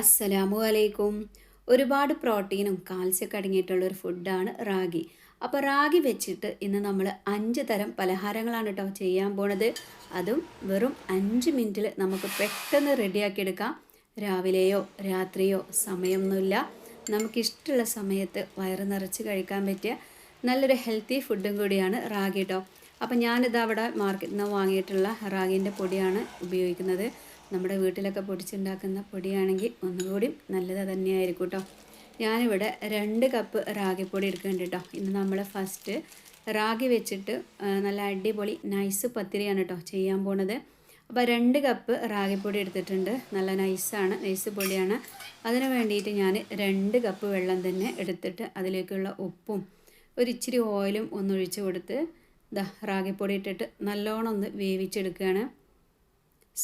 അസ്സലാമു അലൈക്കും. ഒരുപാട് പ്രോട്ടീനും കാൽസ്യമൊക്കെ അടങ്ങിയിട്ടുള്ള ഒരു ഫുഡാണ് റാഗി. അപ്പോൾ റാഗി വെച്ചിട്ട് ഇന്ന് നമ്മൾ അഞ്ച് തരം പലഹാരങ്ങളാണ് കേട്ടോ ചെയ്യാൻ പോണത്. അതും വെറും അഞ്ച് മിനിറ്റിൽ നമുക്ക് പെട്ടെന്ന് റെഡിയാക്കിയെടുക്കാം. രാവിലെയോ രാത്രിയോ സമയമൊന്നുമില്ല. നമുക്കിഷ്ടമുള്ള സമയത്ത് വയറ് നിറച്ച് കഴിക്കാൻ പറ്റിയ നല്ലൊരു ഹെൽത്തി ഫുഡും കൂടിയാണ് റാഗി കേട്ടോ അപ്പോൾ ഞാനിത് അവിടെ മാർക്കറ്റിൽ നിന്ന് വാങ്ങിയിട്ടുള്ള റാഗിന്റെ പൊടിയാണ് ഉപയോഗിക്കുന്നത്. നമ്മുടെ വീട്ടിലൊക്കെ പൊടിച്ചുണ്ടാക്കുന്ന പൊടിയാണെങ്കിൽ ഒന്നുകൂടി നല്ലത് തന്നെയായിരിക്കും കേട്ടോ ഞാനിവിടെ രണ്ട് കപ്പ് റാഗിപ്പൊടി എടുക്കുന്നുണ്ട് കേട്ടോ ഇന്ന് നമ്മൾ ഫസ്റ്റ് റാഗി വെച്ചിട്ട് നല്ല അടിപൊളി നൈസ് പത്തിരിയാണ് കേട്ടോ ചെയ്യാൻ പോണത്. അപ്പോൾ രണ്ട് കപ്പ് റാഗിപ്പൊടി എടുത്തിട്ടുണ്ട്. നല്ല നൈസാണ് നൈസ് പൊടിയാണ്. അതിന് വേണ്ടിയിട്ട് ഞാൻ രണ്ട് കപ്പ് വെള്ളം തന്നെ എടുത്തിട്ട് അതിലേക്കുള്ള ഉപ്പും ഒരു ഇച്ചിരി ഓയിലും ഒന്നൊഴിച്ച് കൊടുത്ത് ദ റാഗിപ്പൊടി ഇട്ടിട്ട് നല്ലോണം ഒന്ന് വേവിച്ചെടുക്കുകയാണ്.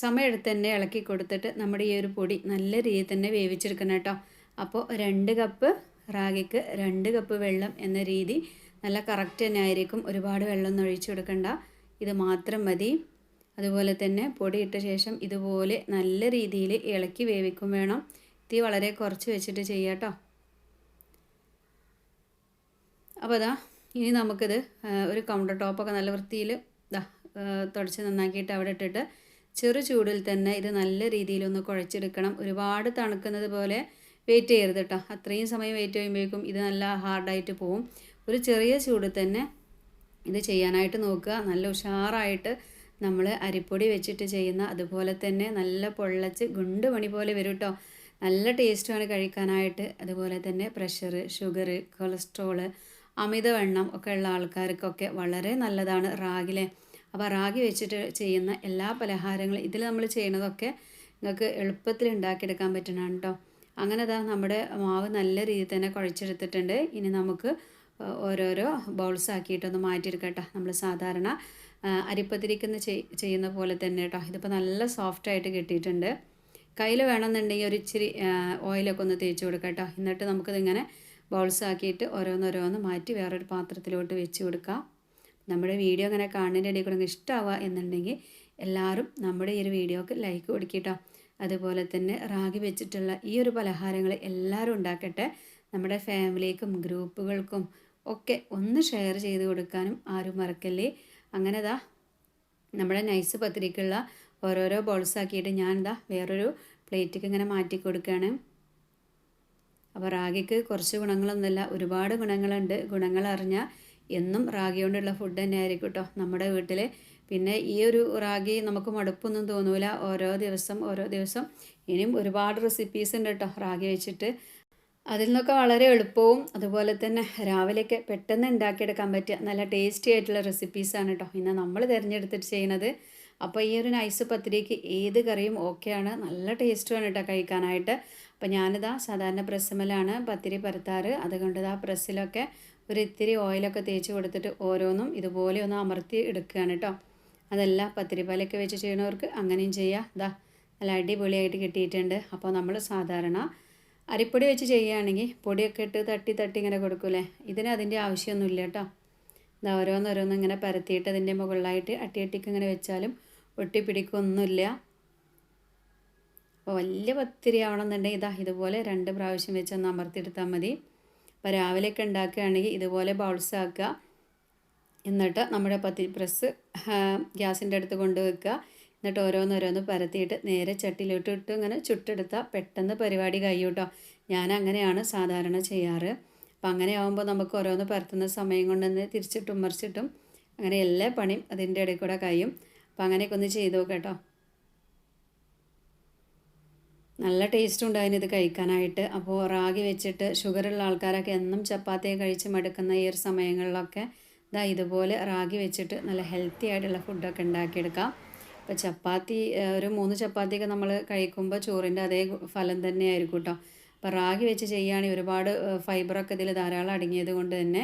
സമയമെടുത്ത് തന്നെ ഇളക്കി കൊടുത്തിട്ട് നമ്മുടെ ഈ ഒരു പൊടി നല്ല രീതിയിൽ തന്നെ വേവിച്ചെടുക്കണം കേട്ടോ. അപ്പോൾ രണ്ട് കപ്പ് റാഗിക്ക് രണ്ട് കപ്പ് വെള്ളം എന്ന രീതി നല്ല കറക്റ്റ് തന്നെ ആയിരിക്കും. ഒരുപാട് വെള്ളം ഒഴിച്ചു കൊടുക്കണ്ട. ഇത് മാത്രം മതി. അതുപോലെ തന്നെ പൊടി ഇട്ട ശേഷം ഇതുപോലെ നല്ല രീതിയിൽ ഇളക്കി വേവിക്കും വേണം. തീ വളരെ കുറച്ച് വെച്ചിട്ട് ചെയ്യാം കേട്ടോ. അപ്പോൾ അതാ ഇനി നമുക്കിത് ഒരു കൗണ്ടർ ടോപ്പൊക്കെ നല്ല വൃത്തിയിൽ ഇതാ തുടച്ച് നന്നാക്കിയിട്ട് അവിടെ ഇട്ടിട്ട് ചെറു ചൂടിൽ തന്നെ ഇത് നല്ല രീതിയിലൊന്ന് കുഴച്ചെടുക്കണം. ഒരുപാട് തണുക്കുന്നത് പോലെ വെയിറ്റ് ചെയ്യരുത് കേട്ടോ അത്രയും സമയം വെയിറ്റ് ചെയ്യുമ്പോഴേക്കും ഇത് നല്ല ഹാർഡായിട്ട് പോവും. ഒരു ചെറിയ ചൂടിൽ തന്നെ ഇത് ചെയ്യാനായിട്ട് നോക്കുക. നല്ല ഉഷാറായിട്ട് നമ്മൾ അരിപ്പൊടി വെച്ചിട്ട് ചെയ്യുന്ന അതുപോലെ തന്നെ നല്ല പൊള്ളച്ച് ഗുണ്ട് പണി പോലെ വരും കേട്ടോ നല്ല ടേസ്റ്റുമാണ് കഴിക്കാനായിട്ട്. അതുപോലെ തന്നെ പ്രഷർ ഷുഗർ കൊളസ്ട്രോൾ അമിതവണ്ണം ഒക്കെ ഉള്ള ആൾക്കാർക്കൊക്കെ വളരെ നല്ലതാണ് റാഗിലെ. അപ്പോൾ റാഗി വെച്ചിട്ട് ചെയ്യുന്ന എല്ലാ പലഹാരങ്ങളും ഇതിൽ നമ്മൾ ചെയ്യുന്നതൊക്കെ നിങ്ങൾക്ക് എളുപ്പത്തിൽ ഉണ്ടാക്കിയെടുക്കാൻ പറ്റുന്നതാണ് കേട്ടോ അങ്ങനെ അതാ നമ്മുടെ മാവ് നല്ല രീതിയിൽ തന്നെ കുഴച്ചെടുത്തിട്ടുണ്ട്. ഇനി നമുക്ക് ഓരോരോ ബൗൾസ് ആക്കിയിട്ടൊന്ന് മാറ്റിയെടുക്കട്ടോ. നമ്മൾ സാധാരണ അരിപ്പത്തിരിക്കുന്ന ചെയ്യുന്ന പോലെ തന്നെ കേട്ടോ ഇതിപ്പോൾ നല്ല സോഫ്റ്റായിട്ട് കിട്ടിയിട്ടുണ്ട്. കയ്യിൽ വേണമെന്നുണ്ടെങ്കിൽ ഒരു ഇച്ചിരി ഓയിലൊക്കെ ഒന്ന് തേച്ച് കൊടുക്കാം കേട്ടോ എന്നിട്ട് നമുക്കിതിങ്ങനെ ബൗൾസ് ആക്കിയിട്ട് ഓരോന്നോരോന്ന് മാറ്റി വേറൊരു പാത്രത്തിലോട്ട് വെച്ച് കൊടുക്കാം. നമ്മുടെ വീഡിയോ അങ്ങനെ കാണുന്നതിന്റെ ഇടയിൽ കൂടെ ഇഷ്ടമാവുക എന്നുണ്ടെങ്കിൽ എല്ലാവരും നമ്മുടെ ഈ ഒരു വീഡിയോക്ക് ലൈക്ക് കൊടുക്കിട്ടോ. അതുപോലെ തന്നെ റാഗി വെച്ചിട്ടുള്ള ഈ ഒരു പലഹാരങ്ങൾ എല്ലാവരും ഉണ്ടാക്കട്ടെ. നമ്മുടെ ഫാമിലിക്കും ഗ്രൂപ്പുകൾക്കും ഒക്കെ ഒന്ന് ഷെയർ ചെയ്ത് കൊടുക്കാനും ആരും മറക്കല്ലേ? അങ്ങനെ ദാ നമ്മുടെ നൈസ് പത്തിരിക്കുള്ള ഓരോരോ ബോൾസ് ആക്കിയിട്ട് ഞാൻ ഇതാ വേറൊരു പ്ലേറ്റിക്ക് ഇങ്ങനെ മാറ്റി കൊടുക്കുകയാണ് അപ്പോൾ റാഗിക്ക് കുറച്ച് ഗുണങ്ങളൊന്നുമില്ല. ഒരുപാട് ഗുണങ്ങളുണ്ട്. ഗുണങ്ങൾ അറിഞ്ഞാൽ എന്നും റാഗി കൊണ്ടുള്ള ഫുഡ് തന്നെ ആയിരിക്കും കേട്ടോ നമ്മുടെ വീട്ടിൽ പിന്നെ ഈ ഒരു റാഗി നമുക്ക് മടുപ്പൊന്നും തോന്നൂല. ഓരോ ദിവസം ഓരോ ദിവസം ഇനിയും ഒരുപാട് റെസിപ്പീസ് ഉണ്ട് കേട്ടോ റാഗി വെച്ചിട്ട്. അതിൽ നിന്നൊക്കെ വളരെ എളുപ്പവും അതുപോലെ തന്നെ രാവിലെയൊക്കെ പെട്ടെന്ന് ഉണ്ടാക്കിയെടുക്കാൻ പറ്റിയ നല്ല ടേസ്റ്റി ആയിട്ടുള്ള റെസിപ്പീസാണ് കേട്ടോ ഇന്ന് നമ്മൾ തിരഞ്ഞെടുത്തിട്ട് ചെയ്യണത് അപ്പോൾ ഈ ഒരു നൈസ് പത്തിരിക്ക് ഏത് കറിയും ഓക്കെയാണ് നല്ല ടേസ്റ്റുമാണ് കേട്ടോ കഴിക്കാനായിട്ട്. അപ്പോൾ ഞാനിതാ സാധാരണ പ്രസമലാണ് പത്തിരി പരത്താറ്. അതുകൊണ്ട് ഇതാ പ്രസ്സിലൊക്കെ ഒരു ഇത്തിരി ഓയിലൊക്കെ തേച്ച് കൊടുത്തിട്ട് ഓരോന്നും ഇതുപോലെ ഒന്ന് അമർത്തി എടുക്കുകയാണ് കേട്ടോ അതല്ല പത്തിരി പാലൊക്കെ വെച്ച് ചെയ്യണവർക്ക് അങ്ങനെയും ചെയ്യാം. ഇതാ നല്ല അടിപൊളിയായിട്ട് കിട്ടിയിട്ടുണ്ട്. അപ്പോൾ നമ്മൾ സാധാരണ അരിപ്പൊടി വെച്ച് ചെയ്യുകയാണെങ്കിൽ പൊടിയൊക്കെ ഇട്ട് തട്ടി തട്ടി ഇങ്ങനെ കൊടുക്കൂലേ? ഇതിന് അതിന്റെ ആവശ്യമൊന്നുമില്ല കേട്ടോ ഇതാ ഓരോന്നോരോന്നും ഇങ്ങനെ പരത്തിയിട്ട് അതിന്റെ മുകളിലായിട്ട് അട്ടിയട്ടിക്ക് ഇങ്ങനെ വെച്ചാലും ഒട്ടിപ്പിടിക്കൊന്നുമില്ല അപ്പോൾ വലിയ പത്തിരി ഇതാ ഇതുപോലെ രണ്ട് പ്രാവശ്യം വെച്ച് ഒന്ന് അമർത്തിയെടുത്താൽ മതി. അപ്പോൾ രാവിലെയൊക്കെ ഉണ്ടാക്കുകയാണെങ്കിൽ ഇതുപോലെ ബൗൾസ് ആക്കുക. എന്നിട്ട് നമ്മുടെ പത്തിരി പ്രസ് ഗ്യാസിന്റെ അടുത്ത് കൊണ്ടുവെക്കുക എന്നിട്ട് ഓരോന്നോരോന്ന് പരത്തിയിട്ട് നേരെ ചട്ടിയിലോട്ട് ഇട്ട് ഇങ്ങനെ ചുട്ടെടുത്താൽ പെട്ടെന്ന് പരിപാടി കഴിയും കേട്ടോ. ഞാൻ അങ്ങനെയാണ് സാധാരണ ചെയ്യാറ്. അപ്പം അങ്ങനെ ആകുമ്പോൾ നമുക്ക് ഓരോന്ന് പരത്തുന്ന സമയം കൊണ്ട് തന്നെ തിരിച്ചിട്ടും മറിച്ചിട്ടും അങ്ങനെ എല്ലാ പണിയും അതിന്റെ ഇടയിൽ കൂടെ കഴിയും. അപ്പം അങ്ങനെയൊക്കെ ഒന്ന് ചെയ്ത് നോക്കാം നല്ല ടേസ്റ്റ് ഉണ്ടായിരുന്നു ഇത് കഴിക്കാനായിട്ട്. അപ്പോൾ റാഗി വെച്ചിട്ട് ഷുഗറുള്ള ആൾക്കാരൊക്കെ എന്നും ചപ്പാത്തി കഴിച്ച് മടുക്കുന്ന ഈ ഒരു സമയങ്ങളിലൊക്കെ ഇതാ ഇതുപോലെ റാഗി വെച്ചിട്ട് നല്ല ഹെൽത്തി ആയിട്ടുള്ള ഫുഡൊക്കെ ഉണ്ടാക്കിയെടുക്കാം. അപ്പോൾ ചപ്പാത്തി ഒരു മൂന്ന് ചപ്പാത്തിയൊക്കെ നമ്മൾ കഴിക്കുമ്പോൾ ചോറിന്റെ അതേ ഫലം തന്നെയായിരിക്കും കേട്ടോ. അപ്പോൾ റാഗി വെച്ച് ചെയ്യുകയാണെങ്കിൽ ഒരുപാട് ഫൈബറൊക്കെ ഇതിൽ ധാരാളം അടങ്ങിയത് കൊണ്ട് തന്നെ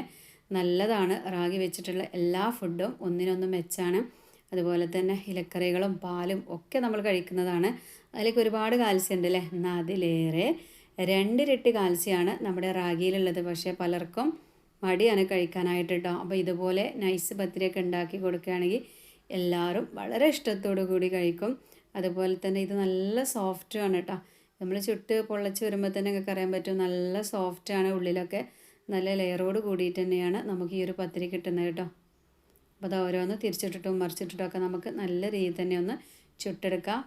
നല്ലതാണ് റാഗി വെച്ചിട്ടുള്ള എല്ലാ ഫുഡും ഒന്നിനൊന്നും മെച്ചാണ്. അതുപോലെ തന്നെ ഇലക്കറികളും പാലും ഒക്കെ നമ്മൾ കഴിക്കുന്നതാണ്. അതിലേക്ക് ഒരുപാട് കാൽസ്യം ഉണ്ട് അല്ലേ? എന്നാൽ അതിലേറെ രണ്ടിരട്ടി കാൽസ്യമാണ് നമ്മുടെ റാഗിയിലുള്ളത്. പക്ഷേ പലർക്കും മടിയാണ് കഴിക്കാനായിട്ട് കേട്ടോ അപ്പോൾ ഇതുപോലെ നൈസ് പത്തിരിയൊക്കെ ഉണ്ടാക്കി കൊടുക്കുകയാണെങ്കിൽ എല്ലാവരും വളരെ ഇഷ്ടത്തോടു കൂടി കഴിക്കും. അതുപോലെ തന്നെ ഇത് നല്ല സോഫ്റ്റുമാണ് കേട്ടോ നമ്മൾ ചുട്ട് പൊള്ളച്ച് വരുമ്പോൾ തന്നെ നിങ്ങൾക്ക് അറിയാൻ പറ്റും നല്ല സോഫ്റ്റാണ് ഉള്ളിലൊക്കെ. നല്ല ലെയറോട് കൂടിയിട്ട് തന്നെയാണ് നമുക്ക് ഈ ഒരു പത്തിരി കിട്ടുന്നത് കേട്ടോ അപ്പോൾ അത് ഓരോന്ന് തിരിച്ചിട്ടിട്ടും മറിച്ചിട്ടിട്ടും ഒക്കെ നമുക്ക് നല്ല രീതിയിൽ തന്നെ ഒന്ന് ചുട്ടെടുക്കാം.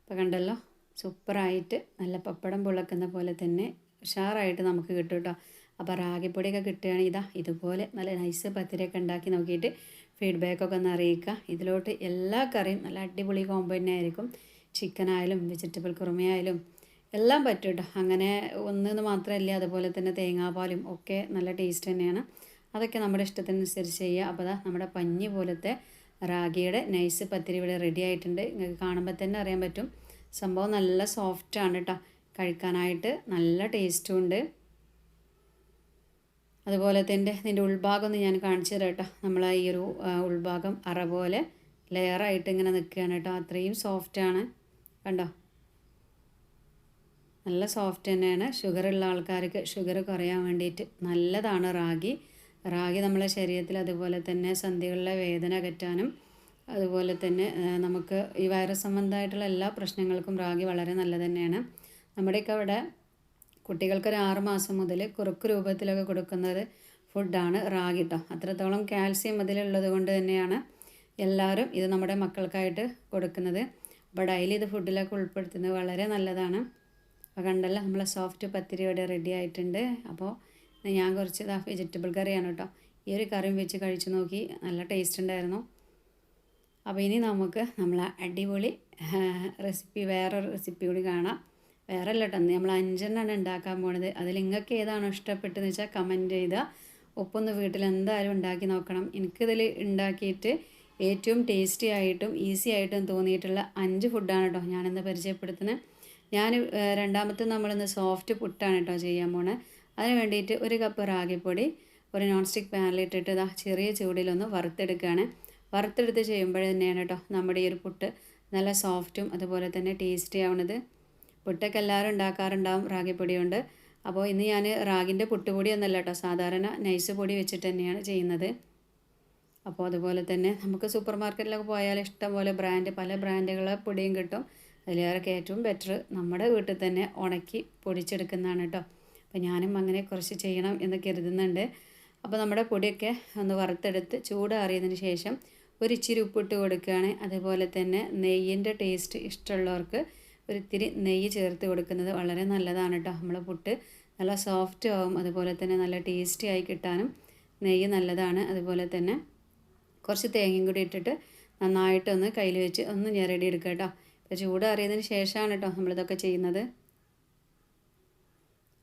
അപ്പോൾ കണ്ടല്ലോ? സൂപ്പറായിട്ട് നല്ല പപ്പടം പൊള്ളക്കുന്ന പോലെ തന്നെ ഉഷാറായിട്ട് നമുക്ക് കിട്ടും കേട്ടോ. അപ്പോൾ റാഗിപ്പൊടിയൊക്കെ കിട്ടുകയാണെങ്കിൽ ഇതാ ഇതുപോലെ നല്ല നൈസ് പത്തിരിയൊക്കെ ഉണ്ടാക്കി നോക്കിയിട്ട് ഫീഡ്ബാക്കൊക്കെ ഒന്ന് അറിയിക്കുക. ഇതിലോട്ട് എല്ലാ കറിയും നല്ല അടിപൊളി കോമ്പോ തന്നെ ആയിരിക്കും ചിക്കനായാലും വെജിറ്റബിൾ കുറുമയായാലും എല്ലാം പറ്റും കേട്ടോ അങ്ങനെ ഒന്നെന്ന് മാത്രമല്ല അതുപോലെ തന്നെ തേങ്ങാപ്പാലും ഒക്കെ നല്ല ടേസ്റ്റ് തന്നെയാണ്. അതൊക്കെ നമ്മുടെ ഇഷ്ടത്തിനനുസരിച്ച് ചെയ്യുക. അപ്പോൾ അതാ നമ്മുടെ പഞ്ഞി പോലത്തെ റാഗിയുടെ നൈസ് പത്തിരി ഇവിടെ റെഡി ആയിട്ടുണ്ട്. നിങ്ങൾക്ക് കാണുമ്പോൾ തന്നെ അറിയാൻ പറ്റും. സംഭവം നല്ല സോഫ്റ്റാണ് കേട്ടോ കഴിക്കാനായിട്ട് നല്ല ടേസ്റ്റും ഉണ്ട്. അതുപോലെ തന്നെ ഇതിന്റെ ഉൾഭാഗം ഒന്ന് ഞാൻ കാണിച്ചു തരാം കേട്ടോ നമ്മൾ ഈ ഒരു ഉൾഭാഗം അറ പോലെ ലെയറായിട്ട് ഇങ്ങനെ നിൽക്കുകയാണ് കേട്ടോ അത്രയും സോഫ്റ്റാണ് കണ്ടോ? നല്ല സോഫ്റ്റ് തന്നെയാണ്. ഷുഗർ ഉള്ള ആൾക്കാർക്ക് ഷുഗർ കുറയാൻ വേണ്ടിയിട്ട് നല്ലതാണ് റാഗി. റാഗി നമ്മളെ ശരീരത്തിൽ അതുപോലെ തന്നെ സന്ധികളിലെ വേദന അകറ്റാനും അതുപോലെ തന്നെ നമുക്ക് ഈ വൈറസ് സംബന്ധമായിട്ടുള്ള എല്ലാ പ്രശ്നങ്ങൾക്കും റാഗി വളരെ നല്ലത് തന്നെയാണ്. നമ്മുടെയൊക്കെ അവിടെ കുട്ടികൾക്ക് ഒരു ആറ് മുതൽ കുറുക്ക് രൂപത്തിലൊക്കെ കൊടുക്കുന്നത് ഫുഡാണ് റാഗി കേട്ടോ അത്രത്തോളം കാൽസ്യം അതിലുള്ളത് കൊണ്ട് തന്നെയാണ് എല്ലാവരും ഇത് നമ്മുടെ മക്കൾക്കായിട്ട് കൊടുക്കുന്നത്. അപ്പോൾ ഡെയിലി ഇത് ഫുഡിലൊക്കെ ഉൾപ്പെടുത്തുന്നത് വളരെ നല്ലതാണ്. അപ്പോൾ കണ്ടല്ലോ നമ്മളെ സോഫ്റ്റ് പത്തിരി ഇവിടെ റെഡി ആയിട്ടുണ്ട്. അപ്പോൾ ഞാൻ കുറച്ച് ഇതാ വെജിറ്റബിൾ കറിയാണ് കേട്ടോ. ഈ ഒരു കറിയും വെച്ച് കഴിച്ച് നോക്കി. നല്ല ടേസ്റ്റ് ഉണ്ടായിരുന്നു. അപ്പോൾ ഇനി നമുക്ക് നമ്മളെ അടിപൊളി റെസിപ്പി വേറൊരു റെസിപ്പി കൂടി കാണാം. വേറെ അല്ല കേട്ടോ നമ്മൾ അഞ്ചെണ്ണാണ് ഉണ്ടാക്കാൻ പോണത്. അതിൽ നിങ്ങൾക്ക് ഏതാണോ ഇഷ്ടപ്പെട്ടതെന്ന് വെച്ചാൽ കമന്റ് ചെയ്താൽ ഒപ്പൊന്ന് വീട്ടിൽ എന്തായാലും ഉണ്ടാക്കി നോക്കണം. എനിക്കിതിൽ ഉണ്ടാക്കിയിട്ട് ഏറ്റവും ടേസ്റ്റി ആയിട്ടും ഈസി ആയിട്ടും തോന്നിയിട്ടുള്ള അഞ്ച് ഫുഡാണ് കേട്ടോ ഞാനിന്ന് പരിചയപ്പെടുത്തുന്നത് ഞാൻ രണ്ടാമത്തെ നമ്മളിന്ന് സോഫ്റ്റ് പുട്ടാണ് കേട്ടോ ചെയ്യാൻ പോണേ. അതിന് വേണ്ടിയിട്ട് ഒരു കപ്പ് റാഗിപ്പൊടി ഒരു നോൺ സ്റ്റിക്ക് പാനിലിട്ടിട്ട് ഇതാ ചെറിയ ചൂടിലൊന്ന് വറുത്തെടുക്കുകയാണ് വറുത്തെടുത്ത് ചെയ്യുമ്പോൾ തന്നെയാണ് കേട്ടോ നമ്മുടെ ഈ ഒരു പുട്ട് നല്ല സോഫ്റ്റും അതുപോലെ തന്നെ ടേസ്റ്റി ആവണത്. പുട്ടൊക്കെ എല്ലാവരും ഉണ്ടാക്കാറുണ്ടാവും റാഗിപ്പൊടി കൊണ്ട്. അപ്പോൾ ഇന്ന് ഞാൻ റാഗിന്റെ പുട്ടുപൊടി ഒന്നല്ല കേട്ടോ സാധാരണ നൈസ് പൊടി വെച്ചിട്ട് തന്നെയാണ് ചെയ്യുന്നത്. അപ്പോൾ അതുപോലെ തന്നെ നമുക്ക് സൂപ്പർ മാർക്കറ്റിലൊക്കെ പോയാൽ ഇഷ്ടം പോലെ ബ്രാൻഡ് പല ബ്രാൻഡുകളെ പൊടിയും കിട്ടും. അതിലേറെ ഏറ്റവും ബെറ്റർ നമ്മുടെ വീട്ടിൽ തന്നെ ഉണക്കി പൊടിച്ചെടുക്കുന്നതാണ് കേട്ടോ അപ്പോൾ ഞാനും അങ്ങനെ കുറച്ച് ചെയ്യണം എന്ന് കരുതുന്നുണ്ട്. അപ്പോൾ നമ്മുടെ പൊടിയൊക്കെ ഒന്ന് വറുത്തെടുത്ത് ചൂടാറിയതിന് ശേഷം ഒരു ഇച്ചിരി ഉപ്പിട്ട് കൊടുക്കുകയാണ്. അതുപോലെ തന്നെ നെയ്യിന്റെ ടേസ്റ്റ് ഇഷ്ടമുള്ളവർക്ക് ഒരിത്തിരി നെയ്യ് ചേർത്ത് കൊടുക്കുന്നത് വളരെ നല്ലതാണ് കേട്ടോ നമ്മൾ പുട്ട് നല്ല സോഫ്റ്റ് ആവും. അതുപോലെ തന്നെ നല്ല ടേസ്റ്റി ആയി കിട്ടാനും നെയ്യ് നല്ലതാണ്. അതുപോലെ തന്നെ കുറച്ച് തേങ്ങയും കൂടി ഇട്ടിട്ട് നന്നായിട്ടൊന്ന് കയ്യിൽ വെച്ച് ഒന്ന് ഞെരടി എടുക്കുക കേട്ടോ ചൂടാറിയതിന് ശേഷമാണ് കേട്ടോ നമ്മളിതൊക്കെ ചെയ്യുന്നത്.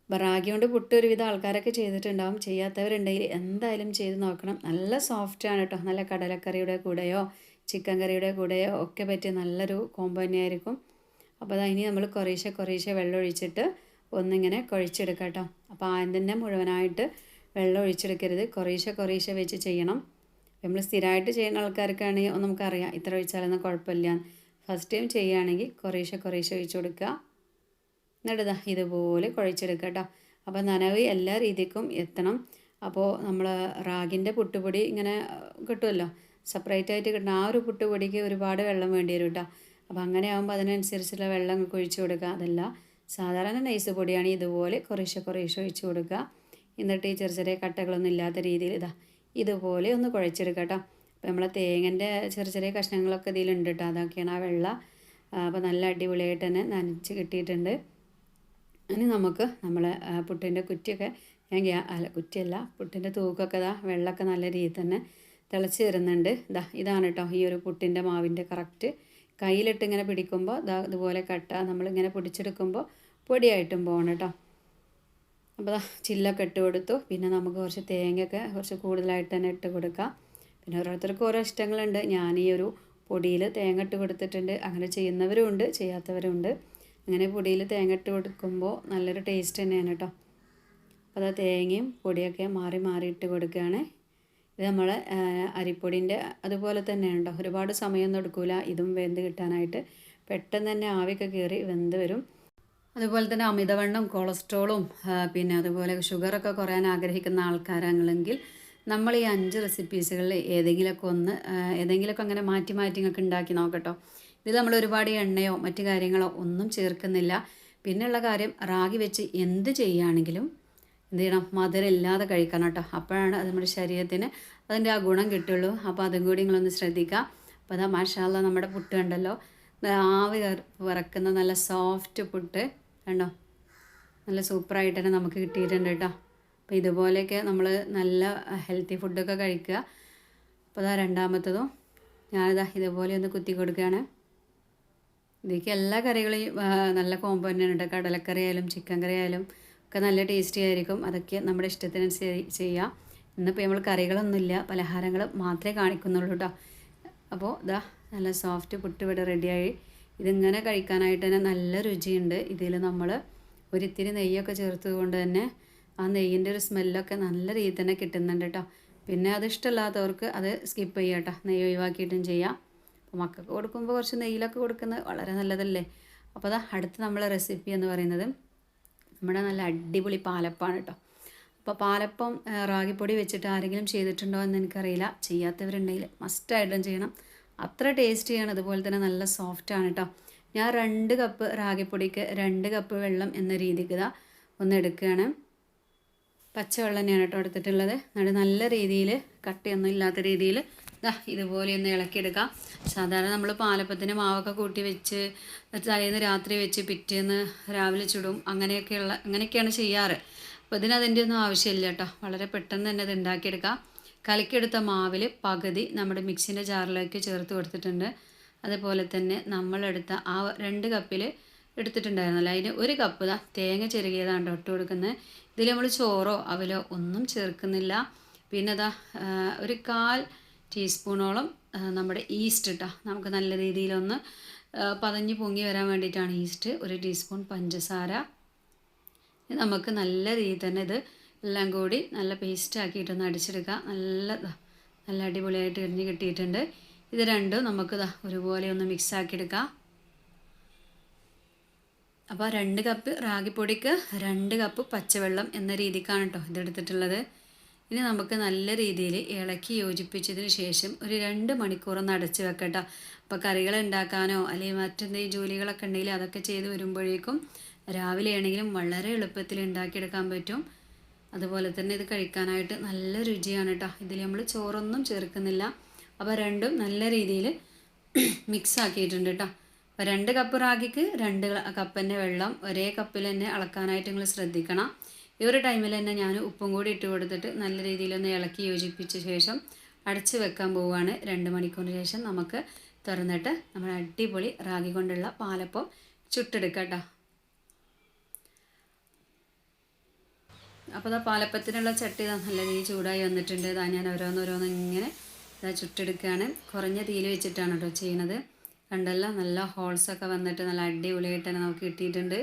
റാഗി കൊണ്ട് പുട്ട് ഒരുവിധം ആൾക്കാരൊക്കെ ചെയ്തിട്ടുണ്ടാവും. ചെയ്യാത്തവരുണ്ടെങ്കിൽ എന്തായാലും ചെയ്ത് നോക്കണം. നല്ല സോഫ്റ്റാണ് കേട്ടോ നല്ല കടലക്കറിയുടെ കൂടെയോ ചിക്കൻ കറിയുടെ കൂടെയോ ഒക്കെ പറ്റിയ നല്ലൊരു കോമ്പോ തന്നെയായിരിക്കും. അപ്പോൾ അതിനി നമ്മൾ കുറേശ്ശെ കുറേശ്ശെ വെള്ളം ഒഴിച്ചിട്ട് ഒന്നിങ്ങനെ കുഴച്ചെടുക്കാം കേട്ടോ അപ്പോൾ ആദ്യം തന്നെ മുഴുവനായിട്ട് വെള്ളം ഒഴിച്ചെടുക്കരുത്. കുറേശ്ശെ കുറേശ്ശെ വെച്ച് ചെയ്യണം. നമ്മൾ സ്ഥിരമായിട്ട് ചെയ്യുന്ന ആൾക്കാർക്കാണെങ്കിൽ നമുക്കറിയാം ഇത്ര ഒഴിച്ചാലൊന്നും കുഴപ്പമില്ല ഫസ്റ്റ് ടൈം ചെയ്യുകയാണെങ്കിൽ കുറേശ്ശെ കുറേശ്ശെ ഒഴിച്ച് കൊടുക്കുക. എന്നിട്ട് ഇതുപോലെ കുഴച്ചെടുക്കുക കേട്ടോ. അപ്പോൾ നനവ് എല്ലാ രീതിക്കും എത്തണം. അപ്പോൾ നമ്മൾ റാഗിന്റെ പുട്ടുപൊടി ഇങ്ങനെ കിട്ടുമല്ലോ. സെപ്പറേറ്റ് ആയിട്ട് കിട്ടുന്ന ആ ഒരു പുട്ടുപൊടിക്ക് ഒരുപാട് വെള്ളം വേണ്ടി വരും കേട്ടോ. അപ്പോൾ അങ്ങനെ ആകുമ്പോൾ അതിനനുസരിച്ചുള്ള വെള്ളം ഒഴിച്ച് കൊടുക്കുക. അതല്ല സാധാരണ നൈസ് പൊടിയാണ് ഇതുപോലെ കുറേശ്ശെ കുറേശ്ശെ ഒഴിച്ച് കൊടുക്കുക. എന്നിട്ട് ഈ ചെറിയ ചെറിയ കട്ടകളൊന്നും ഇല്ലാത്ത രീതിയിൽ ഇതാ ഇതുപോലെ ഒന്ന് കുഴച്ചെടുക്കുക കേട്ടോ. അപ്പോൾ നമ്മളെ തേങ്ങന്റെ ചെറിയ ചെറിയ കഷ്ണങ്ങളൊക്കെ ഇതിലുണ്ട് കേട്ടോ അതൊക്കെയാണ് ആ വെള്ള അപ്പോൾ നല്ല അടിപൊളിയായിട്ട് തന്നെ നനച്ച് കിട്ടിയിട്ടുണ്ട്. ഇനി നമുക്ക് നമ്മളെ പുട്ടിന്റെ കുറ്റിയൊക്കെ ഞാൻ ഗ്യാ അല്ല കുറ്റിയല്ല പുട്ടിന്റെ തൂക്കൊക്കെ ഇതാ വെള്ളമൊക്കെ നല്ല രീതിയിൽ തന്നെ തിളച്ച് തരുന്നുണ്ട് ഇതാ ഇതാണ് കേട്ടോ ഈ ഒരു പുട്ടിന്റെ മാവിന്റെ കറക്റ്റ് കയ്യിലിട്ട് ഇങ്ങനെ പിടിക്കുമ്പോൾ ഇതാ ഇതുപോലെ കട്ട നമ്മളിങ്ങനെ പൊടിച്ചെടുക്കുമ്പോൾ പൊടിയായിട്ടും പോകണം കേട്ടോ അപ്പോൾ ചില്ലൊക്കെ ഇട്ട് കൊടുത്തു. പിന്നെ നമുക്ക് കുറച്ച് തേങ്ങയൊക്കെ കുറച്ച് കൂടുതലായിട്ട് തന്നെ ഇട്ട് കൊടുക്കാം. പിന്നെ ഓരോരുത്തർക്കും ഓരോ ഇഷ്ടങ്ങളുണ്ട്. ഞാൻ ഈ ഒരു പൊടിയിൽ തേങ്ങ ഇട്ട് കൊടുത്തിട്ടുണ്ട്. അങ്ങനെ ചെയ്യുന്നവരുമുണ്ട് ചെയ്യാത്തവരുമുണ്ട്. അങ്ങനെ പൊടിയിൽ തേങ്ങ ഇട്ട് കൊടുക്കുമ്പോൾ നല്ലൊരു ടേസ്റ്റ് തന്നെയാണ് കേട്ടോ. അപ്പോൾ അത് തേങ്ങയും പൊടിയൊക്കെ മാറി മാറി ഇട്ട് കൊടുക്കുകയാണ്. ഇത് നമ്മൾ അരിപ്പൊടിന്റെ അതുപോലെ തന്നെയാണ് കേട്ടോ. ഒരുപാട് സമയമൊന്നും എടുക്കില്ല ഇതും വെന്ത് കിട്ടാനായിട്ട് പെട്ടെന്ന് തന്നെ ആവിയൊക്കെ കയറി വെന്ത് വരും. അതുപോലെ തന്നെ അമിതവണ്ണം കൊളസ്ട്രോളും പിന്നെ അതുപോലെ ഷുഗറൊക്കെ കുറയാൻ ആഗ്രഹിക്കുന്ന ആൾക്കാരാണെങ്കിൽ നമ്മൾ ഈ അഞ്ച് റെസിപ്പീസുകളിൽ ഏതെങ്കിലുമൊക്കെ ഒന്ന് ഏതെങ്കിലുമൊക്കെ അങ്ങനെ മാറ്റി മാറ്റി നിങ്ങൾക്ക് ഉണ്ടാക്കി നോക്കട്ടോ. ഇതിൽ നമ്മൾ ഒരുപാട് എണ്ണയോ മറ്റു കാര്യങ്ങളോ ഒന്നും ചേർക്കുന്നില്ല. പിന്നെയുള്ള കാര്യം റാഗി വെച്ച് എന്ത് ചെയ്യുകയാണെങ്കിലും എന്ത് ചെയ്യണം? മധുരം ഇല്ലാതെ കഴിക്കണം കേട്ടോ. അപ്പോഴാണ് അത് നമ്മുടെ ശരീരത്തിന് അതിന്റെ ആ ഗുണം കിട്ടുള്ളൂ. അപ്പോൾ അതും കൂടി നിങ്ങളൊന്ന് ശ്രദ്ധിക്കുക. അപ്പോൾ അതാ മാഷാല്ല നമ്മുടെ പുട്ട് കണ്ടല്ലോ. ആവി വറക്കുന്ന നല്ല സോഫ്റ്റ് പുട്ട് കണ്ടോ? നല്ല സൂപ്പറായിട്ട് തന്നെ നമുക്ക് കിട്ടിയിട്ടുണ്ട് കേട്ടോ. അപ്പോൾ ഇതുപോലെയൊക്കെ നമ്മൾ നല്ല ഹെൽത്തി ഫുഡൊക്കെ കഴിക്കുക. അപ്പോൾ അതാ രണ്ടാമത്തതും ഞാനിതാ ഇതുപോലെ ഒന്ന് കുത്തി കൊടുക്കുകയാണ്. ഇതിലേക്ക് എല്ലാ കറികളും നല്ല കോമ്പോ തന്നെയാണ് കടലക്കറി ആയാലും ചിക്കൻ കറി ആയാലും ഒക്കെ നല്ല ടേസ്റ്റി ആയിരിക്കും. അതൊക്കെ നമ്മുടെ ഇഷ്ടത്തിനനുസരിച്ച് ചെയ്യാം. ഇന്നിപ്പോൾ നമ്മൾ കറികളൊന്നുമില്ല പലഹാരങ്ങൾ മാത്രമേ കാണിക്കുന്നുള്ളൂ കേട്ടോ. അപ്പോൾ ഇതാ നല്ല സോഫ്റ്റ് പുട്ട് ഇവിടെ റെഡിയായി ഇതിങ്ങനെ കഴിക്കാനായിട്ട് തന്നെ നല്ല രുചിയുണ്ട്. ഇതിൽ നമ്മൾ ഒരിത്തിരി നെയ്യൊക്കെ ചേർത്തത് കൊണ്ട് തന്നെ ആ നെയ്യിന്റെ ഒരു സ്മെല്ലൊക്കെ നല്ല രീതിയിൽ തന്നെ കിട്ടുന്നുണ്ട് കേട്ടോ. പിന്നെ അത് ഇഷ്ടമില്ലാത്തവർക്ക് അത് സ്കിപ്പ് ചെയ്യാം കേട്ടോ. നെയ്യ് ഒഴിവാക്കിയിട്ടും ചെയ്യാം. അപ്പോൾ മക്കൾക്ക് കൊടുക്കുമ്പോൾ കുറച്ച് നെയ്യിലൊക്കെ കൊടുക്കുന്നത് വളരെ നല്ലതല്ലേ? അപ്പോൾ അതാ അടുത്ത നമ്മളെ റെസിപ്പി എന്ന് പറയുന്നത് നമ്മുടെ നല്ല അടിപൊളി പാലപ്പാണ് കേട്ടോ. അപ്പോൾ പാലപ്പം റാഗിപ്പൊടി വെച്ചിട്ട് ആരെങ്കിലും ചെയ്തിട്ടുണ്ടോ എന്ന് എനിക്കറിയില്ല. ചെയ്യാത്തവരുണ്ടെങ്കിൽ മസ്റ്റായിട്ടും ചെയ്യണം. അത്ര ടേസ്റ്റിയാണ് അതുപോലെ തന്നെ നല്ല സോഫ്റ്റാണ് കേട്ടോ. ഞാൻ രണ്ട് കപ്പ് റാഗിപ്പൊടിക്ക് രണ്ട് കപ്പ് വെള്ളം എന്ന രീതിക്ക് ഇതാ ഒന്ന് എടുക്കുകയാണ്. പച്ചവെള്ളം തന്നെയാണ് കേട്ടോ എടുത്തിട്ടുള്ളത്. നല്ല രീതിയിൽ കട്ടിയൊന്നും ഇല്ലാത്ത രീതിയിൽ ഇതാ ഇതുപോലെ ഒന്ന് ഇളക്കിയെടുക്കാം. സാധാരണ നമ്മൾ പാലപ്പത്തിന് മാവൊക്കെ കൂട്ടി വെച്ച് തലേന്ന് രാത്രി വെച്ച് പിറ്റേന്ന് രാവിലെ ചുടും. അങ്ങനെയൊക്കെയുള്ള അങ്ങനെയൊക്കെയാണ് ചെയ്യാറ്. അപ്പോൾ ഇതിന് അതിന്റെ ഒന്നും ആവശ്യമില്ല കേട്ടോ. വളരെ പെട്ടെന്ന് തന്നെ ഇത് ഉണ്ടാക്കിയെടുക്കാം കലക്കിയെടുത്ത മാവിൽ പകുതി നമ്മുടെ മിക്സിന്റെ ജാറിലേക്ക് ചേർത്ത് കൊടുത്തിട്ടുണ്ട്. അതുപോലെ തന്നെ നമ്മളെടുത്ത ആ രണ്ട് കപ്പിൽ എടുത്തിട്ടുണ്ടായിരുന്നല്ലോ. അതിന് ഒരു കപ്പ് ഇതാ തേങ്ങ ചെരുകിയതാണ് ഇട്ട് കൊടുക്കുന്നത് ഇതിൽ നമ്മൾ ചോറോ അവലോ ഒന്നും ചേർക്കുന്നില്ല. പിന്നെ അതാ ഒരു കാൽ ടീസ്പൂണോളം നമ്മുടെ ഈസ്റ്റ് ഇട്ടാ നമുക്ക് നല്ല രീതിയിലൊന്ന് പതഞ്ഞ് പൊങ്ങി വരാൻ വേണ്ടിയിട്ടാണ് ഈസ്റ്റ് ഒരു ടീസ്പൂൺ പഞ്ചസാര. നമുക്ക് നല്ല രീതിയിൽ തന്നെ ഇത് എല്ലാം കൂടി നല്ല പേസ്റ്റ് ആക്കിയിട്ടൊന്ന് അടിച്ചെടുക്കുക നല്ല നല്ല അടിപൊളിയായിട്ട് എറിഞ്ഞ് കിട്ടിയിട്ടുണ്ട്. ഇത് രണ്ടും നമുക്ക് ഒരുപോലെ ഒന്ന് മിക്സ് ആക്കിയെടുക്കാം. അപ്പോൾ രണ്ട് കപ്പ് റാഗിപ്പൊടിക്ക് രണ്ട് കപ്പ് പച്ചവെള്ളം എന്ന രീതിക്കാണ് കേട്ടോ ഇതെടുത്തിട്ടുള്ളത്. ഇനി നമുക്ക് നല്ല രീതിയിൽ ഇളക്കി യോജിപ്പിച്ചതിന് ശേഷം ഒരു രണ്ട് മണിക്കൂറൊന്ന് അടച്ച് വെക്കട്ടോ. അപ്പോൾ കറികൾ ഉണ്ടാക്കാനോ അല്ലെങ്കിൽ മറ്റെന്തെങ്കിലും ജോലികളൊക്കെ ഉണ്ടെങ്കിൽ അതൊക്കെ ചെയ്ത് വരുമ്പോഴേക്കും രാവിലെ ആണെങ്കിലും വളരെ എളുപ്പത്തിൽ ഉണ്ടാക്കിയെടുക്കാൻ പറ്റും. അതുപോലെ തന്നെ ഇത് കഴിക്കാനായിട്ട് നല്ല രുചിയാണ് കേട്ടോ ഇതിൽ നമ്മൾ ചോറൊന്നും ചേർക്കുന്നില്ല. അപ്പോൾ രണ്ടും നല്ല രീതിയിൽ മിക്സ് ആക്കിയിട്ടുണ്ട് കേട്ടോ അപ്പോൾ രണ്ട് കപ്പ് റാഗിക്ക് രണ്ട് കപ്പ് തന്നെ വെള്ളം ഒരേ കപ്പിൽ തന്നെ അളക്കാനായിട്ട് നിങ്ങൾ ശ്രദ്ധിക്കണം. ഈ ഒരു ടൈമിൽ തന്നെ ഞാൻ ഉപ്പും കൂടി ഇട്ട് കൊടുത്തിട്ട് നല്ല രീതിയിലൊന്ന് ഇളക്കി യോജിപ്പിച്ച ശേഷം അടച്ച് വെക്കാൻ പോവുകയാണ് രണ്ട് മണിക്കൂറിന് ശേഷം നമുക്ക് തുറന്നിട്ട് നമ്മൾ അടിപൊളി റാഗി കൊണ്ടുള്ള പാലപ്പം ചുട്ടെടുക്കാം കേട്ടോ. അപ്പോൾ ഇതാ പാലപ്പത്തിനുള്ള ചട്ടി നല്ല രീതിയിൽ ചൂടായി വന്നിട്ടുണ്ട്. ഇതാ ഞാൻ ഓരോന്നോരോന്ന് ഇങ്ങനെ ഇതാ ചുട്ടെടുക്കുകയാണ് കുറഞ്ഞ തീയിൽ വെച്ചിട്ടാണ് കേട്ടോ ചെയ്യണത് കണ്ടല്ലോ നല്ല ഹോൾസൊക്കെ വന്നിട്ട് നല്ല അടിപൊളിയായിട്ട് തന്നെ നമുക്ക് കിട്ടിയിട്ടുണ്ട്.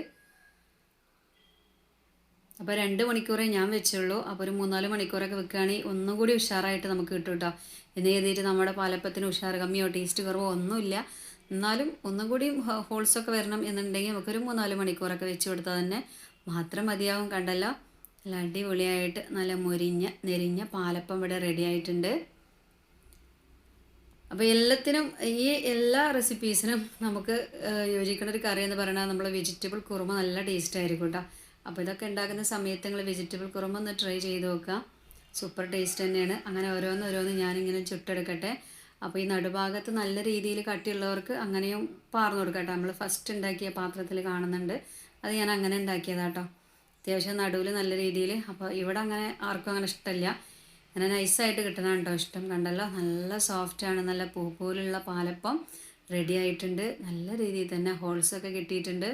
അപ്പോൾ രണ്ട് മണിക്കൂറേ ഞാൻ വെച്ചുള്ളൂ. അപ്പോൾ ഒരു മൂന്നാൽ മണിക്കൂറൊക്കെ വെക്കുകയാണെങ്കിൽ ഒന്നും കൂടി ഉഷാറായിട്ട് നമുക്ക് കിട്ടും കേട്ടോ. എന്ന് എഴുതിയിട്ട് നമ്മുടെ പാലപ്പത്തിന് ഉഷാർ കമ്മിയോ ടേസ്റ്റ് കുറവോ ഒന്നുമില്ല. എന്നാലും ഒന്നും കൂടി ഹോൾസൊക്കെ വരണം എന്നുണ്ടെങ്കിൽ നമുക്കൊരു മൂന്നാൽ മണിക്കൂറൊക്കെ വെച്ച് കൊടുത്താൽ തന്നെ മാത്രം മതിയാവും കണ്ടല്ലോ. നല്ല അടിപൊളിയായിട്ട് നല്ല മുരിഞ്ഞ നെരിഞ്ഞ പാലപ്പം ഇവിടെ റെഡി ആയിട്ടുണ്ട്. അപ്പോൾ എല്ലാത്തിനും ഈ എല്ലാ റെസിപ്പീസിനും നമുക്ക് യോജിക്കുന്ന ഒരു കറി എന്ന് പറയുന്നത് നമ്മൾ വെജിറ്റബിൾ കുറുമ നല്ല ടേസ്റ്റ് ആയിരിക്കും കേട്ടോ അപ്പോൾ ഇതൊക്കെ ഉണ്ടാക്കുന്ന സമയത്ത് നിങ്ങൾ വെജിറ്റബിൾ കുറുമ ഒന്ന് ട്രൈ ചെയ്ത് നോക്കുക. സൂപ്പർ ടേസ്റ്റ് തന്നെയാണ്. അങ്ങനെ ഓരോന്ന് ഓരോന്ന് ഞാനിങ്ങനെ ചുട്ടെടുക്കട്ടെ. അപ്പോൾ ഈ നടുഭാഗത്ത് നല്ല രീതിയിൽ കട്ടിയുള്ളവർക്ക് അങ്ങനെയും പാർന്നു കൊടുക്കട്ടെ നമ്മൾ ഫസ്റ്റ് ഉണ്ടാക്കിയ പാത്രത്തിൽ കാണുന്നുണ്ട്. അത് ഞാൻ അങ്ങനെ ഉണ്ടാക്കിയതാട്ടോ അത്യാവശ്യം നടുവിൽ നല്ല രീതിയിൽ അപ്പോൾ ഇവിടെ അങ്ങനെ ആർക്കും അങ്ങനെ ഇഷ്ടമില്ല അങ്ങനെ നൈസായിട്ട് കിട്ടണം കേട്ടോ ഇഷ്ടം. കണ്ടല്ലോ? നല്ല സോഫ്റ്റാണ് നല്ല പൂ പോലുള്ള പാലപ്പം റെഡി ആയിട്ടുണ്ട്. നല്ല രീതിയിൽ തന്നെ ഹോൾസൊക്കെ കിട്ടിയിട്ടുണ്ട്.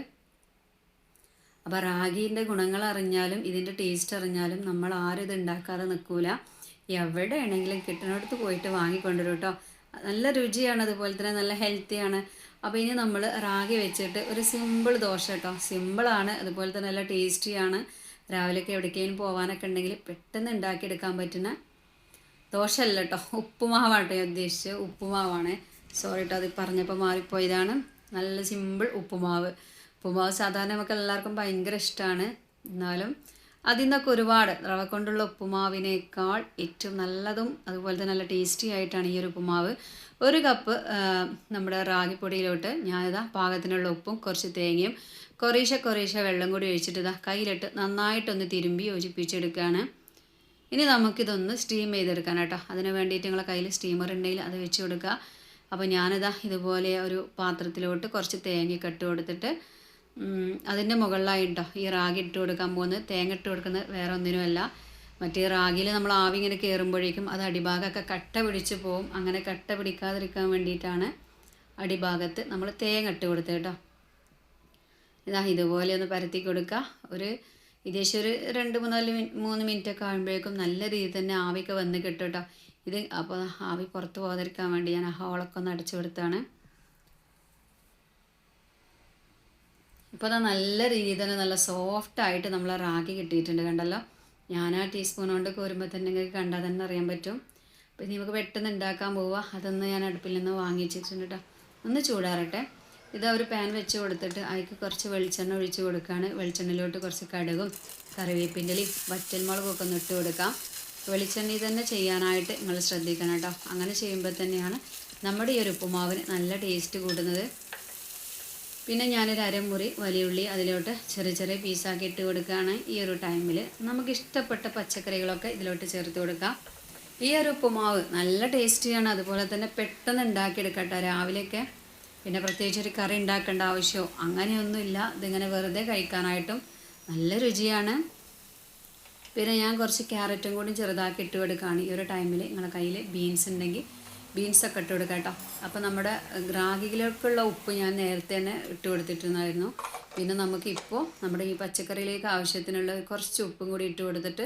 അപ്പോൾ റാഗീന്റെ ഗുണങ്ങൾ അറിഞ്ഞാലും ഇതിന്റെ ടേസ്റ്റ് അറിഞ്ഞാലും നമ്മൾ ആരും ഇത് ഉണ്ടാക്കാതെ നിൽക്കൂല. എവിടെയാണെങ്കിലും കിട്ടുന്നിടത്ത് പോയിട്ട് വാങ്ങിക്കൊണ്ടുവരും കേട്ടോ. നല്ല രുചിയാണ് അതുപോലെ തന്നെ നല്ല ഹെൽത്തിയാണ് അപ്പോൾ ഇനി നമ്മൾ റാഗി വെച്ചിട്ട് ഒരു സിമ്പിൾ ദോശ കേട്ടോ. സിമ്പിളാണ് അതുപോലെ തന്നെ നല്ല ടേസ്റ്റിയാണ് രാവിലെയൊക്കെ എവിടേക്കെങ്കിലും പോകാനൊക്കെ ഉണ്ടെങ്കിൽ പെട്ടെന്ന് ഉണ്ടാക്കിയെടുക്കാൻ പറ്റുന്ന ദോശ അല്ല കേട്ടോ ഉപ്പുമാവാണ് കേട്ടോ ഉദ്ദേശിച്ചത്. ഉപ്പുമാവാണ്. സോറി കേട്ടോ അത് പറഞ്ഞപ്പോൾ മാറിപ്പോയതാണ്. നല്ല സിമ്പിൾ ഉപ്പുമാവ്. ഉപ്പുമാവ് സാധാരണ നമുക്ക് എല്ലാവർക്കും ഭയങ്കര ഇഷ്ടമാണ് എന്നാലും അതിൽ നിന്നൊക്കെ ഒരുപാട് റവ കൊണ്ടുള്ള ഉപ്പുമാവിനേക്കാൾ ഏറ്റവും നല്ലതും അതുപോലെ തന്നെ നല്ല ടേസ്റ്റി ആയിട്ടാണ് ഈ ഒരു ഉപ്പുമാവ്. ഒരു കപ്പ് നമ്മുടെ റാഗിപ്പൊടിയിലോട്ട് ഞാനിതാ പാകത്തിനുള്ള ഉപ്പും കുറച്ച് തേങ്ങയും കുറേശ്ശെ കുറേശ്ശെ വെള്ളം കൂടി ഒഴിച്ചിട്ട് ഇതാ കയ്യിലിട്ട് നന്നായിട്ടൊന്ന് തിരുമ്പി യോജിപ്പിച്ചെടുക്കുകയാണ്. ഇനി നമുക്കിതൊന്ന് സ്റ്റീം ചെയ്തെടുക്കാൻ കേട്ടോ. അതിന് വേണ്ടിയിട്ട് നിങ്ങളെ കയ്യിൽ സ്റ്റീമർ ഉണ്ടെങ്കിൽ അത് വെച്ച് കൊടുക്കുക. അപ്പോൾ ഞാനിതാ ഇതുപോലെ ഒരു പാത്രത്തിലോട്ട് കുറച്ച് തേങ്ങ കെട്ട് കൊടുത്തിട്ട് അതിന്റെ മുകളിലായിട്ടോ ഈ റാഗി ഇട്ട് കൊടുക്കാൻ പോകുന്നത്. തേങ്ങ ഇട്ട് കൊടുക്കുന്നത് വേറെ ഒന്നിനുമല്ല. മറ്റേ റാഗിയിൽ നമ്മൾ ആവി ഇങ്ങനെ കയറുമ്പോഴേക്കും അത് അടിഭാഗമൊക്കെ കട്ട പിടിച്ച് പോവും. അങ്ങനെ കട്ട പിടിക്കാതിരിക്കാൻ വേണ്ടിയിട്ടാണ് അടിഭാഗത്ത് നമ്മൾ തേങ്ങ ഇട്ട് കൊടുത്തത് കേട്ടോ. ഇതാ ഇതുപോലെ ഒന്ന് പരത്തി കൊടുക്കുക. ഒരു ഏകദേശം ഒരു രണ്ട് മൂന്നാൽ മിനി മൂന്ന് മിനിറ്റ് ഒക്കെ ആകുമ്പോഴേക്കും നല്ല രീതിയിൽ തന്നെ ആവിയൊക്കെ വന്ന് കിട്ടും കേട്ടോ ഇത് അപ്പോൾ ആവി പുറത്ത് പോകാതിരിക്കാൻ വേണ്ടി ഞാൻ ഹോളൊക്കെ ഒന്ന് അടിച്ചു കൊടുത്താണ്. ഇപ്പോൾ അതാ നല്ല രീതിയിൽ തന്നെ നല്ല സോഫ്റ്റ് ആയിട്ട് നമ്മൾ റാഗി കിട്ടിയിട്ടുണ്ട് കണ്ടല്ലോ? ഞാൻ ആ ടീസ്പൂൺ കൊണ്ട് കോരുമ്പോൾ തന്നെ നിങ്ങൾക്ക് കണ്ടാൽ തന്നെ അറിയാൻ പറ്റും. അപ്പോൾ ഇനി നമുക്ക് പെട്ടെന്ന് ഉണ്ടാക്കാൻ പോവുക അതൊന്ന് ഞാൻ അടുപ്പിൽ നിന്ന് വാങ്ങിച്ചിട്ടുണ്ട് കേട്ടോ. ഒന്ന് ചൂടാറട്ടെ. ഇത് ഒരു പാൻ വെച്ച് കൊടുത്തിട്ട് അതിക്ക് കുറച്ച് വെളിച്ചെണ്ണ ഒഴിച്ച് കൊടുക്കുകയാണ് വെളിച്ചെണ്ണയിലോട്ട് കുറച്ച് കടുകും കറിവേപ്പിന്റെലയും വറ്റൽമുളകൊക്കെ ഒന്ന് ഇട്ട് കൊടുക്കാം. വെളിച്ചെണ്ണയിൽ തന്നെ ചെയ്യാനായിട്ട് നിങ്ങൾ ശ്രദ്ധിക്കണം കേട്ടോ. അങ്ങനെ ചെയ്യുമ്പോൾ തന്നെയാണ് നമ്മുടെ ഈ ഒരു ഉപ്പുമാവിന് നല്ല ടേസ്റ്റ് കൂടുന്നത്. പിന്നെ ഞാനൊരു അരമുറി വലിയ ഉള്ളി അതിലോട്ട് ചെറിയ ചെറിയ പീസാക്കി ഇട്ട് കൊടുക്കുകയാണ്. ഈ ഒരു ടൈമിൽ നമുക്ക് ഇഷ്ടപ്പെട്ട പച്ചക്കറികളൊക്കെ ഇതിലോട്ട് ചേർത്ത് കൊടുക്കാം. ഈ ഒരു ഉപ്പുമാവ് നല്ല ടേസ്റ്റിയാണ് അതുപോലെ തന്നെ പെട്ടെന്ന് ഉണ്ടാക്കിയെടുക്കട്ടെ രാവിലെയൊക്കെ. പിന്നെ പ്രത്യേകിച്ച് ഒരു കറി ഉണ്ടാക്കേണ്ട ആവശ്യമോ അങ്ങനെയൊന്നുമില്ല. ഇതിങ്ങനെ വെറുതെ കഴിക്കാനായിട്ടും നല്ല രുചിയാണ്. പിന്നെ ഞാൻ കുറച്ച് ക്യാരറ്റും കൂടി ചെറുതാക്കി ഇട്ട് കൊടുക്കുകയാണ്. ഈ ഒരു ടൈമിൽ നിങ്ങളുടെ കയ്യിൽ ബീൻസ് ഉണ്ടെങ്കിൽ ബീൻസൊക്കെ ഇട്ട് കൊടുക്കാം കേട്ടോ. അപ്പോൾ നമ്മുടെ ഗ്രാഹികളിലേക്കുള്ള ഉപ്പ് ഞാൻ നേരത്തെ തന്നെ ഇട്ട് കൊടുത്തിട്ടുണ്ടായിരുന്നു. പിന്നെ നമുക്കിപ്പോൾ നമ്മുടെ ഈ പച്ചക്കറിയിലേക്ക് ആവശ്യത്തിനുള്ള കുറച്ച് ഉപ്പും കൂടി ഇട്ട് കൊടുത്തിട്ട്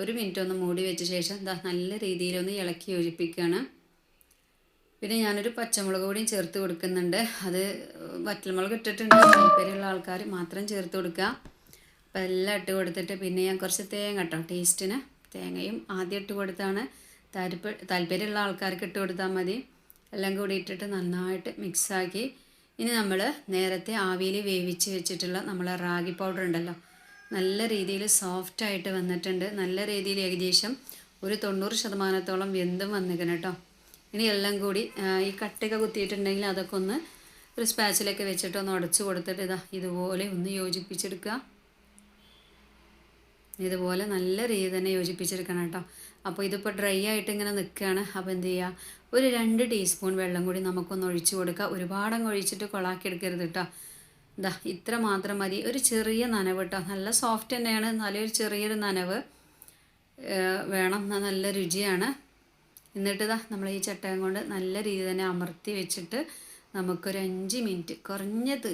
ഒരു മിനിറ്റ് ഒന്ന് മൂടി വെച്ച ശേഷം നല്ല രീതിയിലൊന്ന് ഇളക്കി യോജിപ്പിക്കുകയാണ്. പിന്നെ ഞാനൊരു പച്ചമുളക് കൂടിയും ചേർത്ത് കൊടുക്കുന്നുണ്ട്. അത് വറ്റൽമുളക് ഇട്ടിട്ടുണ്ട്. താല്പര്യമുള്ള ആൾക്കാർ മാത്രം ചേർത്ത് കൊടുക്കുക. അപ്പോൾ എല്ലാം ഇട്ട് കൊടുത്തിട്ട് പിന്നെ ഞാൻ കുറച്ച് തേങ്ങ കേട്ടോ ടേസ്റ്റിന്. തേങ്ങയും ആദ്യം ഇട്ട് കൊടുത്താണ്. താല്പ താല്പര്യമുള്ള ആൾക്കാർക്ക് ഇട്ട് കൊടുത്താൽ മതി. എല്ലാം കൂടി ഇട്ടിട്ട് നന്നായിട്ട് മിക്സാക്കി ഇനി നമ്മൾ നേരത്തെ ആവിയിൽ വേവിച്ച് വെച്ചിട്ടുള്ള നമ്മളെ റാഗി പൗഡർ ഉണ്ടല്ലോ നല്ല രീതിയിൽ സോഫ്റ്റായിട്ട് വന്നിട്ടുണ്ട്. നല്ല രീതിയിൽ ഏകദേശം ഒരു തൊണ്ണൂറ് ശതമാനത്തോളം വെന്തും വന്നിരിക്കണം കേട്ടോ. ഇനി എല്ലാം കൂടി ഈ കട്ടയൊക്കെ കുത്തിയിട്ടുണ്ടെങ്കിൽ അതൊക്കെ ഒന്ന് ഒരു സ്പാച്ചിലൊക്കെ വെച്ചിട്ട് ഒന്ന് ഉടച്ചു കൊടുത്തിട്ട് ഇതാ ഇതുപോലെ ഒന്ന് യോജിപ്പിച്ചെടുക്കുക. ഇതുപോലെ നല്ല രീതി തന്നെ യോജിപ്പിച്ചെടുക്കണം കേട്ടോ. അപ്പോൾ ഇതിപ്പോൾ ഡ്രൈ ആയിട്ട് ഇങ്ങനെ നിൽക്കുകയാണ്. അപ്പോൾ എന്ത് ചെയ്യുക? ഒരു രണ്ട് ടീസ്പൂൺ വെള്ളം കൂടി നമുക്കൊന്ന് ഒഴിച്ചു കൊടുക്കുക. ഒരുപാടങ്ങ് ഒഴിച്ചിട്ട് കൊളാക്കി എടുക്കരുത് കേട്ടോ. ഇതാ ഇത്ര മാത്രം മതി. ഒരു ചെറിയ നനവ് കേട്ടോ. നല്ല സോഫ്റ്റ് തന്നെയാണ്. നല്ലൊരു ചെറിയൊരു നനവ് വേണം. നല്ല രുചിയാണ്. എന്നിട്ട് ഇതാ നമ്മൾ ഈ ചട്ടകം കൊണ്ട് നല്ല രീതിയിൽ തന്നെ അമർത്തി വെച്ചിട്ട് നമുക്കൊരു അഞ്ച് മിനിറ്റ് കുറഞ്ഞത്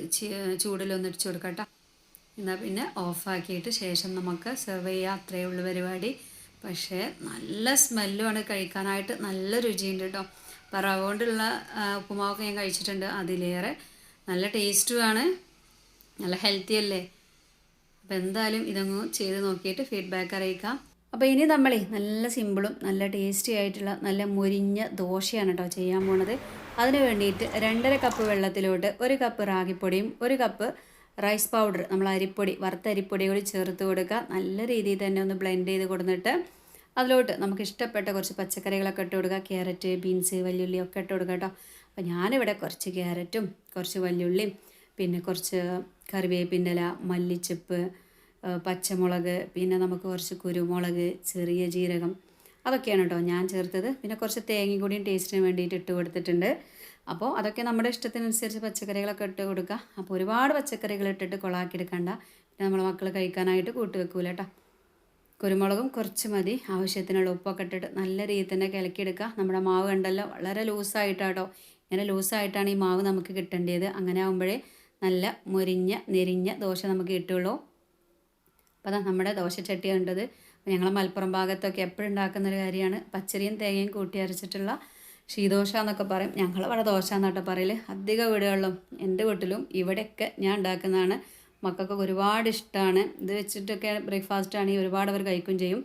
ചൂടിലൊന്ന് ഇടിച്ചു കൊടുക്കാം എന്നാൽ പിന്നെ ഓഫാക്കിയിട്ട് ശേഷം നമുക്ക് സെർവ് ചെയ്യുക അത്രയേ ഉള്ളൂ പരിപാടി. പക്ഷേ നല്ല സ്മെല്ലുമാണ് കഴിക്കാനായിട്ട് നല്ല രുചിയുണ്ട് കേട്ടോ. പറവ കൊണ്ടുള്ള ഉപ്പുമാവൊക്കെ ഞാൻ കഴിച്ചിട്ടുണ്ട്. അതിലേറെ നല്ല ടേസ്റ്റുമാണ് നല്ല ഹെൽത്തി അല്ലേ? അപ്പോൾ എന്തായാലും ഇതങ്ങ് ചെയ്ത് നോക്കിയിട്ട് ഫീഡ്ബാക്ക് അറിയിക്കാം. അപ്പോൾ ഇനി നമ്മളേ നല്ല സിമ്പിളും നല്ല ടേസ്റ്റി ആയിട്ടുള്ള നല്ല മുരിഞ്ഞ ദോശയാണ് കേട്ടോ ചെയ്യാൻ പോണത്. അതിന് വേണ്ടിയിട്ട് രണ്ടര കപ്പ് വെള്ളത്തിലോട്ട് ഒരു കപ്പ് റാഗിപ്പൊടിയും ഒരു കപ്പ് റൈസ് പൗഡർ നമ്മൾ അരിപ്പൊടി വറുത്ത അരിപ്പൊടി കൂടി ചേർത്ത് കൊടുക്കുക. നല്ല രീതിയിൽ തന്നെ ഒന്ന് ബ്ലെൻഡ് ചെയ്ത് കൊടുത്തിട്ട് അതിലോട്ട് നമുക്ക് ഇഷ്ടപ്പെട്ട കുറച്ച് പച്ചക്കറികളൊക്കെ ഇട്ട് കൊടുക്കുക. ക്യാരറ്റ് ബീൻസ് വല്യുള്ളി ഒക്കെ ഇട്ട് കൊടുക്കുക കേട്ടോ അപ്പോൾ ഞാനിവിടെ കുറച്ച് ക്യാരറ്റും കുറച്ച് വല്യുള്ളിയും പിന്നെ കുറച്ച് കറിവേപ്പിന്റെ ഇല മല്ലിച്ചപ്പ് പച്ചമുളക് പിന്നെ നമുക്ക് കുറച്ച് കുരുമുളക് ചെറിയ ജീരകം അതൊക്കെയാണ് കേട്ടോ ഞാൻ ചേർത്തത്. പിന്നെ കുറച്ച് തേങ്ങയും കൂടിയും ടേസ്റ്റിന് വേണ്ടിയിട്ട് ഇട്ട് കൊടുത്തിട്ടുണ്ട്. അപ്പോൾ അതൊക്കെ നമ്മുടെ ഇഷ്ടത്തിനനുസരിച്ച് പച്ചക്കറികളൊക്കെ ഇട്ട് കൊടുക്കുക അപ്പോൾ ഒരുപാട് പച്ചക്കറികൾ ഇട്ടിട്ട് കൊളാക്കി എടുക്കണ്ട. പിന്നെ നമ്മൾ മക്കൾ കഴിക്കാനായിട്ട് കൂട്ടി വെക്കൂല കേട്ടോ. കുരുമുളകും കുറച്ച് മതി. ആവശ്യത്തിനുള്ള ഉപ്പൊക്കെ ഇട്ടിട്ട് നല്ല രീതിയിൽ തന്നെ കിളക്കിയെടുക്കുക നമ്മുടെ മാവ് കണ്ടല്ലോ വളരെ ലൂസായിട്ടാട്ടോ ഇങ്ങനെ ലൂസായിട്ടാണ് ഈ മാവ് നമുക്ക് കിട്ടേണ്ടത് അങ്ങനെ ആകുമ്പോഴേ നല്ല മുരിഞ്ഞ നെരിഞ്ഞ ദോശ നമുക്ക് കിട്ടുള്ളൂ. അപ്പോൾ അതാ നമ്മുടെ ദോശച്ചട്ടി കണ്ടത്. ഞങ്ങൾ മലപ്പുറം ഭാഗത്തൊക്കെ എപ്പോഴും ഉണ്ടാക്കുന്ന ഒരു കാര്യമാണ്. പച്ചരിയും തേങ്ങയും കൂട്ടി അരച്ചിട്ടുള്ള ഷീദോശ എന്നൊക്കെ പറയും. ഞങ്ങൾ ഇവിടെ ദോശ എന്നൊക്കെ പറയൽ അധിക വീടുകളിലും എന്റെ വീട്ടിലും ഇവിടെയൊക്കെ ഞാൻ ഉണ്ടാക്കുന്നതാണ്. മക്കൾക്കൊക്കെ ഒരുപാട് ഇഷ്ടമാണ് ഇത് വെച്ചിട്ടൊക്കെ ബ്രേക്ക്ഫാസ്റ്റ് ആണെങ്കിൽ ഒരുപാട് അവർ കഴിക്കും ചെയ്യും.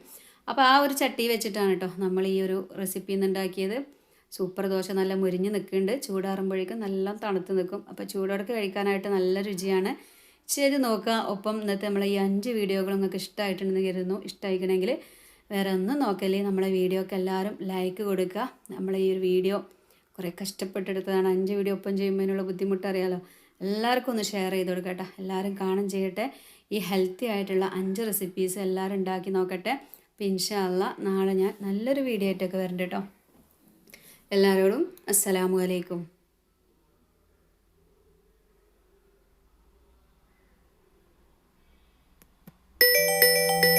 അപ്പോൾ ആ ഒരു ചട്ടി വെച്ചിട്ടാണ് കേട്ടോ നമ്മൾ ഈ ഒരു റെസിപ്പി ഉണ്ടാക്കിയത്. സൂപ്പർ ദോശ നല്ല മുരിഞ്ഞ് നിൽക്കുന്നുണ്ട്. ചൂടാറുമ്പോഴേക്കും നല്ല തണുത്ത് നിൽക്കും. അപ്പോൾ ചൂടോടൊക്കെ കഴിക്കാനായിട്ട് നല്ല രുചിയാണ്. ചെയ്ത് നോക്കുക. ഒപ്പം ഇന്നത്തെ നമ്മളെ ഈ അഞ്ച് വീഡിയോകൾ നിങ്ങൾക്ക് ഇഷ്ടമായിട്ടുണ്ടെന്ന് കരുതുന്നു. ഇഷ്ടമായിക്കണമെങ്കിൽ വേറെ ഒന്നും നോക്കല്ലേ. നമ്മളെ വീഡിയോക്ക് എല്ലാവരും ലൈക്ക് കൊടുക്കുക. നമ്മളെ ഈ ഒരു വീഡിയോ കുറേ കഷ്ടപ്പെട്ടെടുത്തതാണ് അഞ്ച് വീഡിയോ ഒപ്പം ചെയ്യുന്നതിനുള്ള ബുദ്ധിമുട്ട് അറിയാലോ എല്ലാവർക്കും ഒന്ന് ഷെയർ ചെയ്ത് കൊടുക്കട്ടെ എല്ലാവരും കാണും ചെയ്യട്ടെ. ഈ ഹെൽത്തി ആയിട്ടുള്ള അഞ്ച് റെസിപ്പീസ് എല്ലാവരും ഉണ്ടാക്കി നോക്കട്ടെ. അപ്പം ഇൻഷാല്ല നാളെ ഞാൻ നല്ലൊരു വീഡിയോ ആയിട്ടൊക്കെ വരണ്ട കേട്ടോ. എല്ലാവരോടും അസ്സലാമു അലൈക്കും. Música